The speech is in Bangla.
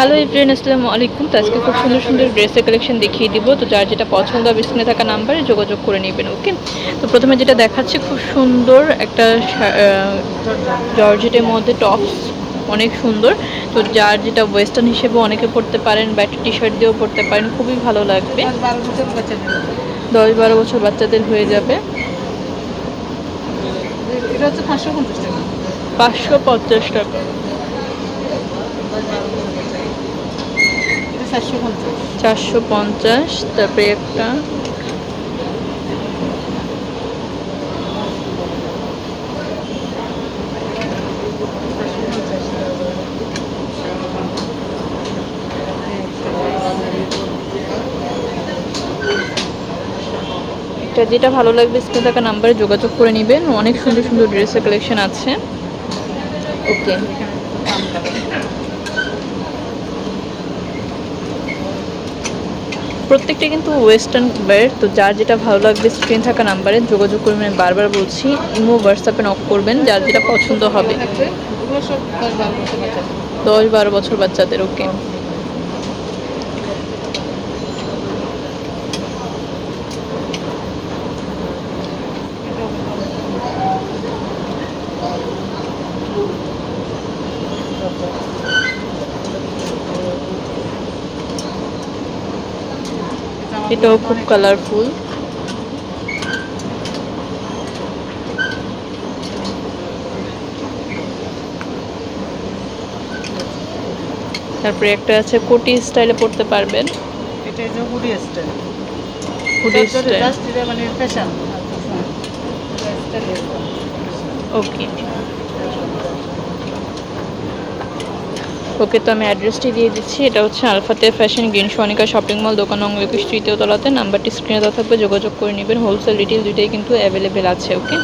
হ্যালো এভরিয়ান আসসালামু আলাইকুম। তো আজকে খুব সুন্দর সুন্দর ড্রেসের কালেকশন দেখিয়ে দিব। তো যার যেটা পছন্দ হবে স্ক্রিনে থাকা নাম্বারে যোগাযোগ করে নেবেন ওকে তো প্রথমে যেটা দেখাচ্ছে খুব সুন্দর একটা জর্জেটের মধ্যে টপস অনেক সুন্দর। তো যার যেটা ওয়েস্টার্ন হিসেবে অনেকে পড়তে পারেন বা একটা টি শার্ট দিয়েও পড়তে পারেন খুবই ভালো লাগবে। দশ বারো বছর দশ বারো বছর বাচ্চাদের হয়ে যাবে। এটা হচ্ছে পাঁচশো পঞ্চাশ টাকা। পাঁচশো পঞ্চাশ টাকা। চারশো পঞ্চাশ। তারপরে একটা যেটা ভালো লাগবে স্ক্রিনে থাকা নাম্বারে যোগাযোগ করে নেবেন। অনেক সুন্দর সুন্দর ড্রেসের কালেকশন আছে। ওকে। প্রত্যেকটা কিন্তু ওয়েস্টার্ন ওয়্যার তো যার যেটা ভালো লাগবে স্ক্রিন থাকা নাম্বারে যোগাযোগ করবেন আমি বারবার বলছি ইমো হোয়াটসঅ্যাপে নক করবেন যার যেটা পছন্দ হবে। বারো। দশ বারো বছর বাচ্চাদের ওকে এটাও খুব কালারফুল তারপরে একটা আছে কোটি স্টাইলে পড়তে পারবেন। এটা হুডি স্টাইল হুডি স্টাইল মানে ফ্যাশন ওকে ওকে তো আমি অ্যাড্রেসটি দিয়ে দিচ্ছি। এটা হচ্ছে আলফাতে fashion green Sonika shopping mall দোকান অঙ্গ একুশ তৃতীয় তলাতে। নাম্বারটি স্ক্রিনে দেওয়া থাকবে। যোগাযোগ করে নেবেন। হোলসেল রিটেল দুইটাই কিন্তু অ্যাভেলেবেল আছে ওকে